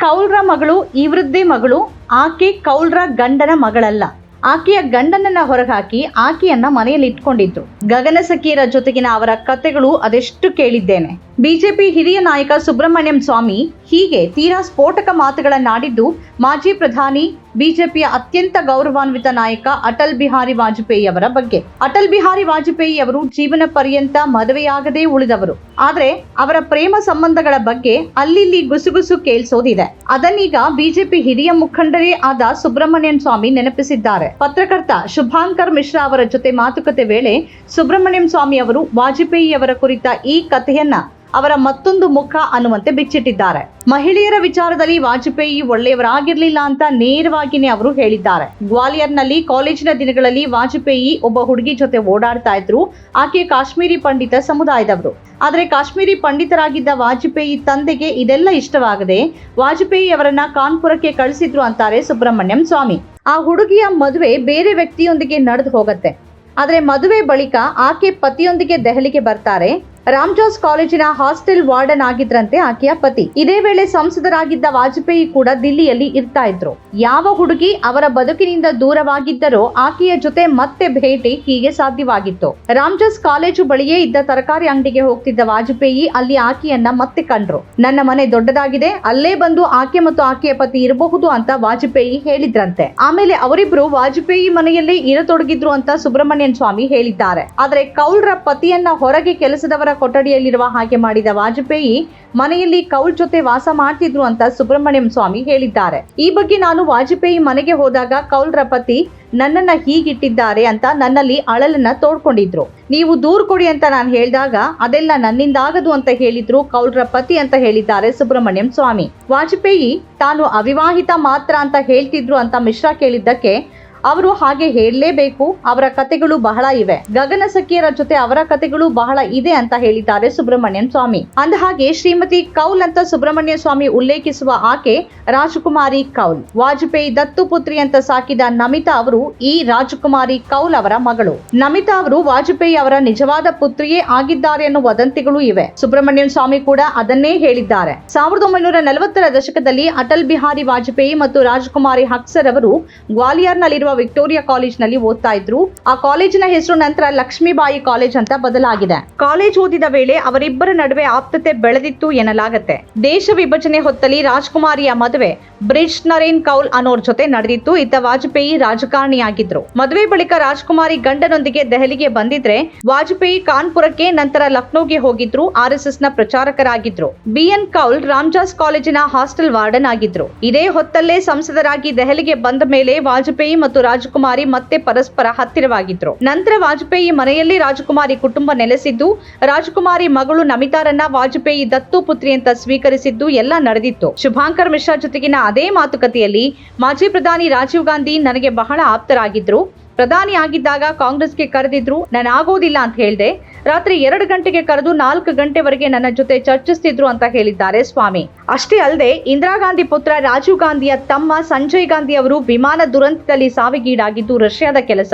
ಕೌಲ್ರ ಮಗಳು ಇವೃದ್ಧಿ ಮಗಳು, ಆಕೆ ಕೌಲ್ರ ಗಂಡನ ಮಗಳಲ್ಲ. ಆಕೆಯ ಗಂಡನನ್ನ ಹೊರಗಾಕಿ ಆಕೆಯನ್ನ ಮನೆಯಲ್ಲಿ ಇಟ್ಕೊಂಡಿದ್ರು. ಗಗನಸಖಿಯರ ಜೊತೆಗಿನ ಅವರ ಕತೆಗಳು ಅದೆಷ್ಟು ಕೇಳಿದ್ದೇನೆ. ಬಿಜೆಪಿ ಹಿರಿಯ ನಾಯಕ ಸುಬ್ರಹ್ಮಣ್ಯಂ ಸ್ವಾಮಿ ಹೀಗೆ ತೀರಾ ಸ್ಫೋಟಕ ಮಾತುಗಳನ್ನಾಡಿದ್ದು ಮಾಜಿ ಪ್ರಧಾನಿ, ಬಿಜೆಪಿಯ ಅತ್ಯಂತ ಗೌರವಾನ್ವಿತ ನಾಯಕ ಅಟಲ್ ಬಿಹಾರಿ ವಾಜಪೇಯಿ ಅವರ ಬಗ್ಗೆ. ಅಟಲ್ ಬಿಹಾರಿ ವಾಜಪೇಯಿ ಅವರು ಜೀವನ ಪರ್ಯಂತ ಮದುವೆಯಾಗದೇ ಉಳಿದವರು. ಆದ್ರೆ ಅವರ ಪ್ರೇಮ ಸಂಬಂಧಗಳ ಬಗ್ಗೆ ಅಲ್ಲಿಲ್ಲಿ ಗುಸುಗುಸು ಕೇಳಿಸೋದಿದೆ. ಅದನ್ನೀಗ ಬಿಜೆಪಿ ಹಿರಿಯ ಮುಖಂಡರೇ ಆದ ಸುಬ್ರಹ್ಮಣ್ಯಂ ಸ್ವಾಮಿ ನೆನಪಿಸಿದ್ದಾರೆ. ಪತ್ರಕರ್ತ ಶುಭಾಂಕರ್ ಮಿಶ್ರಾ ಅವರ ಜೊತೆ ಮಾತುಕತೆ ವೇಳೆ ಸುಬ್ರಹ್ಮಣ್ಯಂ ಸ್ವಾಮಿ ಅವರು ವಾಜಪೇಯಿ ಅವರ ಕುರಿತ ಈ ಕಥೆಯನ್ನ ಅವರ ಮತ್ತೊಂದು ಮುಖ ಅನ್ನುವಂತೆ ಬಿಚ್ಚಿಟ್ಟಿದ್ದಾರೆ. ಮಹಿಳೆಯರ ವಿಚಾರದಲ್ಲಿ ವಾಜಪೇಯಿ ಒಳ್ಳೆಯವರಾಗಿರ್ಲಿಲ್ಲ ಅಂತ ನೇರವಾಗಿನೇ ಅವರು ಹೇಳಿದ್ದಾರೆ. ಗ್ವಾಲಿಯರ್ನಲ್ಲಿ ಕಾಲೇಜಿನ ದಿನಗಳಲ್ಲಿ ವಾಜಪೇಯಿ ಒಬ್ಬ ಹುಡುಗಿ ಜೊತೆ ಓಡಾಡ್ತಾ ಇದ್ರು. ಆಕೆ ಕಾಶ್ಮೀರಿ ಪಂಡಿತ ಸಮುದಾಯದವರು. ಆದರೆ ಕಾಶ್ಮೀರಿ ಪಂಡಿತರಾಗಿದ್ದ ವಾಜಪೇಯಿ ತಂದೆಗೆ ಇದೆಲ್ಲ ಇಷ್ಟವಾಗದೆ ವಾಜಪೇಯಿ ಅವರನ್ನ ಕಾನ್ಪುರಕ್ಕೆ ಕಳಿಸಿದ್ರು ಅಂತಾರೆ ಸುಬ್ರಹ್ಮಣ್ಯಂ ಸ್ವಾಮಿ. ಆ ಹುಡುಗಿಯ ಮದುವೆ ಬೇರೆ ವ್ಯಕ್ತಿಯೊಂದಿಗೆ ನಡೆದು ಹೋಗತ್ತೆ. ಆದರೆ ಮದುವೆ ಬಳಿಕ ಆಕೆ ಪತಿಯೊಂದಿಗೆ ದೆಹಲಿಗೆ ಬರ್ತಾರೆ. ರಾಮ್ಜಾಸ್ ಕಾಲೇಜಿನ ಹಾಸ್ಟೆಲ್ ವಾರ್ಡನ್ ಆಗಿದ್ರಂತೆ ಆಕೆಯ ಪತಿ. ಇದೇ ವೇಳೆ ಸಂಸದರಾಗಿದ್ದ ವಾಜಪೇಯಿ ಕೂಡ ದಿಲ್ಲಿಯಲ್ಲಿ ಇರ್ತಾ ಇದ್ರು. ಯಾವ ಹುಡುಗಿ ಅವರ ಬದುಕಿನಿಂದ ದೂರವಾಗಿದ್ದರೋ ಆಕೆಯ ಜೊತೆ ಮತ್ತೆ ಭೇಟಿ ಹೀಗೆ ಸಾಧ್ಯವಾಗಿತ್ತು. ರಾಮ್ಜೋಸ್ ಕಾಲೇಜು ಬಳಿಯೇ ಇದ್ದ ತರಕಾರಿ ಅಂಗಡಿಗೆ ಹೋಗ್ತಿದ್ದ ವಾಜಪೇಯಿ ಅಲ್ಲಿ ಆಕೆಯನ್ನ ಮತ್ತೆ ಕಂಡ್ರು. ನನ್ನ ಮನೆ ದೊಡ್ಡದಾಗಿದೆ, ಅಲ್ಲೇ ಬಂದು ಆಕೆ ಮತ್ತು ಆಕೆಯ ಪತಿ ಇರಬಹುದು ಅಂತ ವಾಜಪೇಯಿ ಹೇಳಿದ್ರಂತೆ. ಆಮೇಲೆ ಅವರಿಬ್ರು ವಾಜಪೇಯಿ ಮನೆಯಲ್ಲಿ ಇರತೊಡಗಿದ್ರು ಅಂತ ಸುಬ್ರಹ್ಮಣ್ಯನ್ ಸ್ವಾಮಿ ಹೇಳಿದ್ದಾರೆ. ಆದರೆ ಕೌಲ್ರ ಪತಿಯನ್ನ ಹೊರಗೆ ಕೆಲಸದವರ ಕೊಠಡಿಯಲ್ಲಿರುವ ಹಾಗೆ ಮಾಡಿದ ವಾಜಪೇಯಿ ಮನೆಯಲ್ಲಿ ಕೌಲ್ ಜೊತೆ ವಾಸ ಮಾಡ್ತಿದ್ರು ಅಂತ ಸುಬ್ರಹ್ಮಣ್ಯಂ ಸ್ವಾಮಿ ಹೇಳಿದ್ದಾರೆ. ಈ ಬಗ್ಗೆ ನಾನು ವಾಜಪೇಯಿ ಮನೆಗೆ ಹೋದಾಗ ಕೌಲ್ರ ಪತಿ ನನ್ನನ್ನ ಹೀಗಿಟ್ಟಿದ್ದಾರೆ ಅಂತ ನನ್ನಲ್ಲಿ ಅಳಲನ್ನ ತೋಡ್ಕೊಂಡಿದ್ರು. ನೀವು ದೂರು ಕೊಡಿ ಅಂತ ನಾನು ಹೇಳಿದಾಗ ಅದೆಲ್ಲ ನನ್ನಿಂದಾಗದು ಅಂತ ಹೇಳಿದ್ರು ಕೌಲ್ರ ಪತಿ ಅಂತ ಹೇಳಿದ್ದಾರೆ ಸುಬ್ರಹ್ಮಣ್ಯಂ ಸ್ವಾಮಿ. ವಾಜಪೇಯಿ ತಾನು ಅವಿವಾಹಿತ ಮಾತ್ರ ಅಂತ ಹೇಳ್ತಿದ್ರು ಅಂತ ಮಿಶ್ರಾ ಕೇಳಿದ್ದಕ್ಕೆ ಅವರು ಹಾಗೆ ಹೇಳಲೇಬೇಕು. ಅವರ ಕತೆಗಳು ಬಹಳ ಇವೆ. ಗಗನ ಸಖಿಯರ ಜೊತೆ ಅವರ ಕತೆಗಳು ಬಹಳ ಇದೆ ಅಂತ ಹೇಳಿದ್ದಾರೆ ಸುಬ್ರಹ್ಮಣ್ಯನ್ ಸ್ವಾಮಿ. ಅಂದ ಹಾಗೆ ಶ್ರೀಮತಿ ಕೌಲ್ ಅಂತ ಸುಬ್ರಹ್ಮಣ್ಯ ಸ್ವಾಮಿ ಉಲ್ಲೇಖಿಸುವ ಆಕೆ ರಾಜಕುಮಾರಿ ಕೌಲ್. ವಾಜಪೇಯಿ ದತ್ತು ಪುತ್ರಿ ಅಂತ ಸಾಕಿದ ನಮಿತಾ ಅವರು ಈ ರಾಜಕುಮಾರಿ ಕೌಲ್ ಅವರ ಮಗಳು. ನಮಿತಾ ಅವರು ವಾಜಪೇಯಿ ಅವರ ನಿಜವಾದ ಪುತ್ರಿಯೇ ಆಗಿದ್ದಾರೆ ಅನ್ನೋ ವದಂತಿಗಳು ಇವೆ. ಸುಬ್ರಹ್ಮಣ್ಯನ್ ಸ್ವಾಮಿ ಕೂಡ ಅದನ್ನೇ ಹೇಳಿದ್ದಾರೆ. ಸಾವಿರದ ಒಂಬೈನೂರ ನಲವತ್ತರ ದಶಕದಲ್ಲಿ ಅಟಲ್ ಬಿಹಾರಿ ವಾಜಪೇಯಿ ಮತ್ತು ರಾಜಕುಮಾರಿ ಹಕ್ಸರ್ ಅವರು ಗ್ವಾಲಿಯರ್ನಲ್ಲಿರುವ ವಿಕ್ಟೋರಿಯಾ ಕಾಲೇಜ್ನಲ್ಲಿ ಓದ್ತಾ ಇದ್ರು. ಆ ಕಾಲೇಜಿನ ಹೆಸರು ನಂತರ ಲಕ್ಷ್ಮೀಬಾಯಿ ಕಾಲೇಜ್ ಅಂತ ಬದಲಾಗಿದೆ. ಕಾಲೇಜ್ ಓದಿದ ವೇಳೆ ಅವರಿಬ್ಬರ ನಡುವೆ ಆಪ್ತತೆ ಬೆಳೆದಿತ್ತು ಎನ್ನಲಾಗತ್ತೆ. ದೇಶ ವಿಭಜನೆ ಹೊತ್ತಲ್ಲಿ ರಾಜ್ಕುಮಾರಿಯ ಮದುವೆ ಬ್ರಿಜ್ ನರೇನ್ ಕೌಲ್ ಅನ್ನೋರ್ ಜೊತೆ ನಡೆದಿತ್ತು. ಇತ್ತ ವಾಜಪೇಯಿ ರಾಜಕಾರಣಿಯಾಗಿದ್ರು. ಮದುವೆ ಬಳಿಕ ರಾಜ್ಕುಮಾರಿ ಗಂಡನೊಂದಿಗೆ ದೆಹಲಿಗೆ ಬಂದಿದ್ರೆ ವಾಜಪೇಯಿ ಕಾನ್ಪುರಕ್ಕೆ ನಂತರ ಲಕ್ನೋಗೆ ಹೋಗಿದ್ರು. ಆರ್ನ ಪ್ರಚಾರಕರಾಗಿದ್ರು ಬಿಎನ್ ಕೌಲ್ ರಾಮ್ಜಾಸ್ ಕಾಲೇಜಿನ ಹಾಸ್ಟೆಲ್ ವಾರ್ಡನ್ ಆಗಿದ್ರು. ಇದೇ ಹೊತ್ತಲ್ಲೇ ಸಂಸದರಾಗಿ ದೆಹಲಿಗೆ ಬಂದ ಮೇಲೆ ವಾಜಪೇಯಿ ಮತ್ತು ರಾಜಕುಮಾರಿ ಮತ್ತೆ ಪರಸ್ಪರ ಹತ್ತಿರವಾಗಿದ್ರು. ನಂತರ ವಾಜಪೇಯಿ ಮನೆಯಲ್ಲಿ ರಾಜಕುಮಾರಿ ಕುಟುಂಬ ನೆಲೆಸಿದ್ದು, ರಾಜಕುಮಾರಿ ಮಗಳು ನಮಿತಾರನ್ನ ವಾಜಪೇಯಿ ದತ್ತು ಪುತ್ರಿ ಅಂತ ಸ್ವೀಕರಿಸಿದ್ದು ಎಲ್ಲ ನಡೆದಿತ್ತು. ಶುಭಾಂಕರ್ ಮಿಶ್ರಾ ಜೊತೆಗಿನ ಅದೇ ಮಾತುಕತೆಯಲ್ಲಿ ಮಾಜಿ ಪ್ರಧಾನಿ ರಾಜೀವ್ ಗಾಂಧಿ ನನಗೆ ಬಹಳ ಆಪ್ತರಾಗಿದ್ರು. ಪ್ರಧಾನಿ ಆಗಿದ್ದಾಗ ಕಾಂಗ್ರೆಸ್ಗೆ ಕರೆದಿದ್ರು, ನಾನು ಆಗೋದಿಲ್ಲ ಅಂತ ಹೇಳಿದೆ. ರಾತ್ರಿ ಎರಡು ಗಂಟೆಗೆ ಕರೆದು ನಾಲ್ಕು ಗಂಟೆವರೆಗೆ ನನ್ನ ಜೊತೆ ಚರ್ಚಿಸ್ತಿದ್ರು ಅಂತ ಹೇಳಿದ್ದಾರೆ ಸ್ವಾಮಿ. ಅಷ್ಟೇ ಅಲ್ಲದೆ ಇಂದಿರಾ ಗಾಂಧಿ ಪುತ್ರ ರಾಜೀವ್ ಗಾಂಧಿಯ ತಮ್ಮ ಸಂಜಯ್ ಗಾಂಧಿ ಅವರು ವಿಮಾನ ದುರಂತದಲ್ಲಿ ಸಾವಿಗೀಡಾಗಿದ್ದು ರಷ್ಯಾದ ಕೆಲಸ.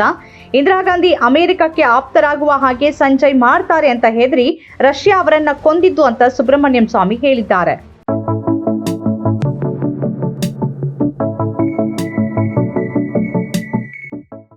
ಇಂದಿರಾ ಗಾಂಧಿ ಅಮೆರಿಕಕ್ಕೆ ಆಪ್ತರಾಗುವ ಹಾಗೆ ಸಂಜಯ್ ಮಾಡ್ತಾರೆ ಅಂತ ಹೆದರಿ ರಷ್ಯಾ ಅವರನ್ನ ಕೊಂದಿದ್ದು ಅಂತ ಸುಬ್ರಹ್ಮಣ್ಯಂ ಸ್ವಾಮಿ ಹೇಳಿದ್ದಾರೆ.